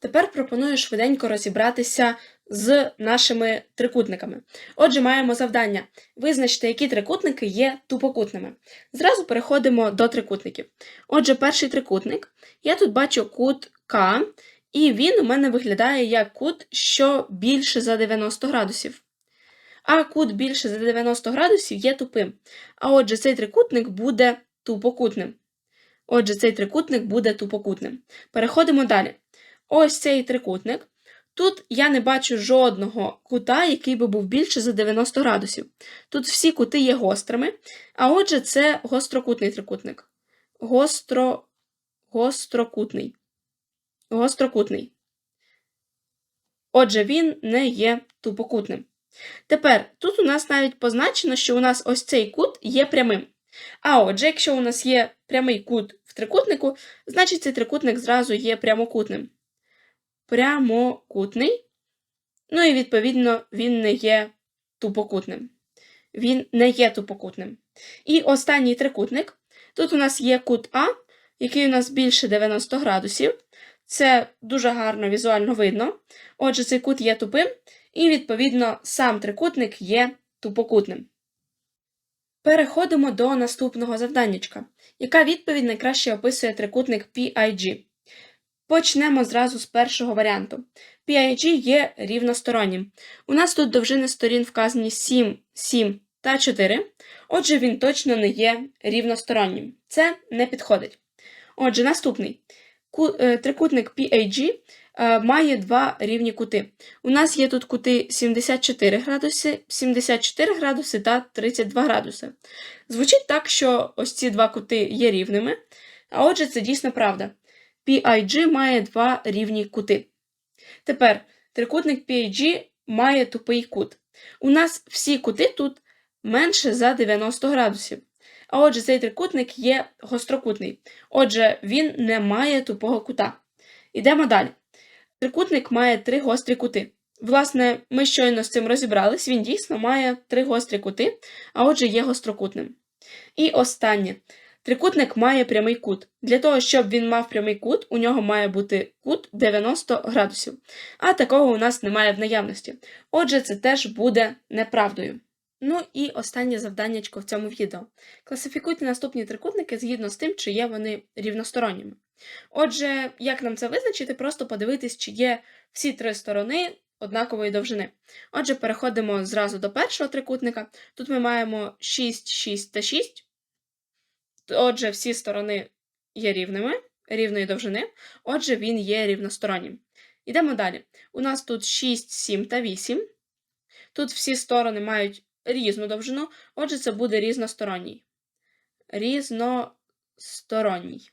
Тепер пропоную швиденько розібратися з нашими трикутниками. Отже, маємо завдання визначити, які трикутники є тупокутними. Зразу переходимо до трикутників. Отже, перший трикутник. Я тут бачу кут К, і він у мене виглядає як кут, що більше за 90 градусів. А кут більше за 90 градусів є тупим. А отже, цей трикутник буде тупокутним. Отже, цей трикутник буде тупокутним. Переходимо далі. Ось цей трикутник. Тут я не бачу жодного кута, який би був більше за 90 градусів. Тут всі кути є гострими, а отже, це гострокутний трикутник. Гостро... Гострокутний. Гострокутний. Отже, він не є тупокутним. Тепер тут у нас навіть позначено, що у нас ось цей кут є прямим. А отже, якщо у нас є прямий кут в трикутнику, значить цей трикутник зразу є прямокутним. Прямокутний. Ну і відповідно він не є тупокутним. Він не є тупокутним. І останній трикутник. Тут у нас є кут А, який у нас більше 90 градусів. Це дуже гарно візуально видно. Отже, цей кут є тупим, і, відповідно, сам трикутник є тупокутним. Переходимо до наступного завданнячка. Яка відповідь найкраще описує трикутник PIG? Почнемо зразу з першого варіанту. PIG є рівностороннім. У нас тут довжини сторін вказані 7, 7 та 4. Отже, він точно не є рівностороннім. Це не підходить. Отже, наступний е, трикутник PAG е, має два рівні кути. У нас є тут кути 74 градуси, 74 градуси та 32 градуси. Звучить так, що ось ці два кути є рівними, а отже, це дійсно правда. PIG має два рівні кути. Тепер трикутник PIG має тупий кут. У нас всі кути тут менше за 90 градусів. А отже, цей трикутник є гострокутний. Отже, він не має тупого кута. Йдемо далі. Трикутник має три гострі кути. Власне, ми щойно з цим розібрались, він дійсно має три гострі кути, а отже, є гострокутним. І останнє. Трикутник має прямий кут. Для того, щоб він мав прямий кут, у нього має бути кут 90 градусів. А такого у нас немає в наявності. Отже, це теж буде неправдою. Ну і останнє завданнячко в цьому відео. Класифікуйте наступні трикутники згідно з тим, чи є вони рівносторонніми. Отже, як нам це визначити, просто подивитись, чи є всі три сторони однакової довжини. Отже, переходимо зразу до першого трикутника. Тут ми маємо 6, 6 та 6. Отже, всі сторони є рівними, рівної довжини. Отже, він є рівностороннім. Йдемо далі. У нас тут 6, 7 та 8. Тут всі сторони мають різну довжину, отже, це буде різносторонній. Різносторонній.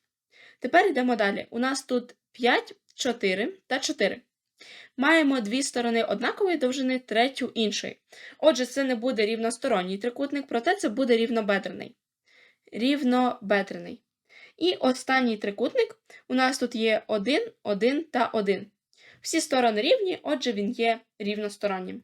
Тепер йдемо далі. У нас тут 5, 4 та 4. Маємо дві сторони однакової довжини, третю іншої. Отже, це не буде рівносторонній трикутник, проте це буде рівнобедрений. Рівнобедрений. І останній трикутник у нас тут є 1, 1 та 1. Всі сторони рівні, отже, він є рівностороннім.